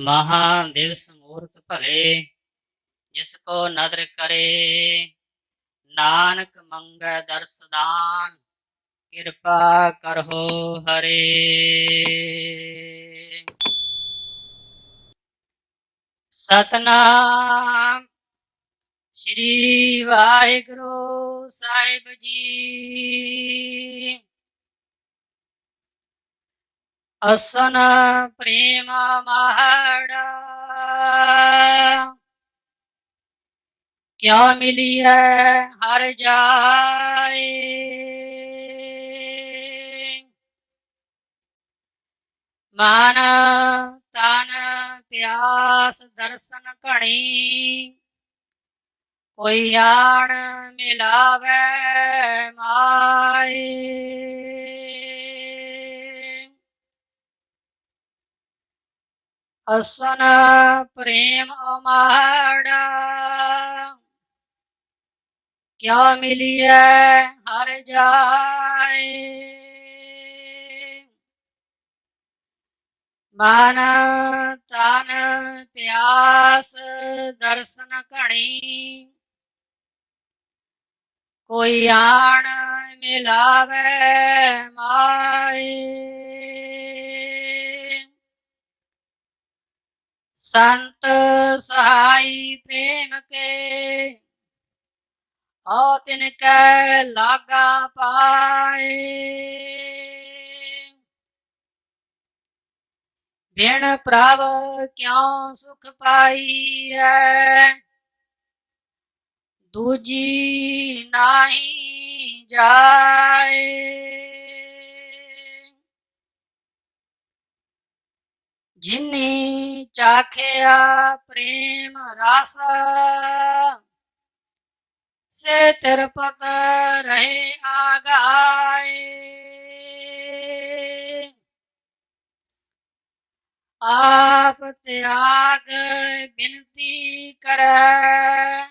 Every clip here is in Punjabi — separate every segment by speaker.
Speaker 1: ਮਹਾ ਦਿਵਸ ਮੂਰਤ ਭਲੇ, ਜਿਸ ਕੋ ਨਦਰ ਕਰੇ। ਨਾਨਕ ਮੰਗੈ ਦਰਸਦਾਨ ਕਿਰਪਾ ਕਰੋ ਹਰੇ। ਸਤਨਾਮ, ਸ੍ਰੀ ਵਾਹਿਗੁਰੂ ਸਾਹਿਬ ਜੀ। ਅਸਨ ਪ੍ਰੇਮ ਮਹੜਾ। ਕਿਆ ਮਿਲੀਐ ਹਰ ਜਾਏ। ਮਨ ਤਨ ਪਿਆਸ ਦਰਸ਼ਨ ਘਣੀ। ਕੋਈ ਆਣ ਮਿਲਾਵੇ ਮਾਏ। ਅਸਨ ਪ੍ਰੇਮ ਅਮਾੜਾ। ਕਿਆ ਮਿਲਿਆ ਹਰ ਜਾਏ। ਮਨ ਤਨ ਪਿਆਸ ਦਰਸ਼ਨ ਘਣੀ। ਕੋਈ ਆਣ ਮਿਲਾਵੇ ਮਾਏ ਸੰਤ ਸਹਾਈ ਪ੍ਰੇਮ ਕੇ। ਔ ਤਿਨ ਕੈ ਲਾਗਾ ਪਾਏ। ਬਿਨ ਪ੍ਰਭ ਕਿਉ ਸੁਖ ਪਾਈ ਹੈ। ਦੂਜੀ ਨਾਹੀ ਜਾਏ। ਜਿਨੀ ਚਾਖਿਆ ਪ੍ਰੇਮ ਰਸ। ਸੇ ਤਿਰਪਤ ਰਹੇ ਆਗਾਏ। ਆਪ ਤਿਆਗ ਬਿਨਤੀ ਕਰੈ।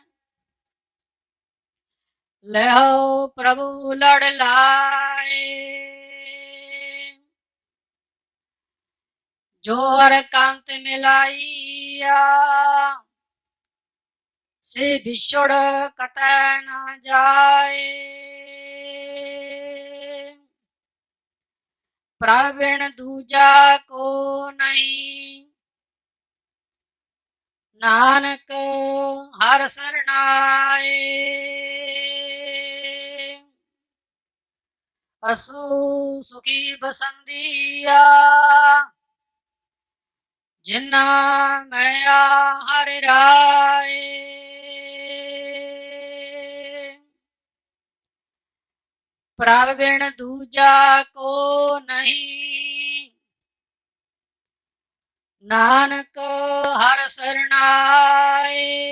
Speaker 1: ਲਓ ਪ੍ਰਭੂ ਲੜ ਲਾਏ। ਜੋ ਹਰ ਕਾਂਤ ਮਿਲਾਈਆ। ਸੇ ਵਿਛੜ ਕਤੈ ਨਾ ਜਾਏ। ਪ੍ਰਵਿਣ ਦੂਜਾ ਕੋ ਨਹੀਂ। ਨਾਨਕ ਹਰ ਸਰਣਾਏ ਅਸੂ ਸੁਖੀ ਬਸੰਦੀਆ। ਜਿਨਾ ਮੈਂ ਹਰ ਰਾਏ। ਪ੍ਰਭ ਬਿਨ ਦੂਜਾ ਕੋ ਨਹੀਂ। ਨਾਨਕ ਹਰ ਸਰਣਾਏ।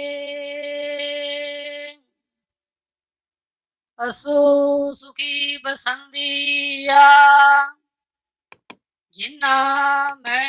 Speaker 1: ਅਸੂ ਸੁਖੀ ਬਸੰਦੀਆ। ਜਿਨਾ ਮੈਂ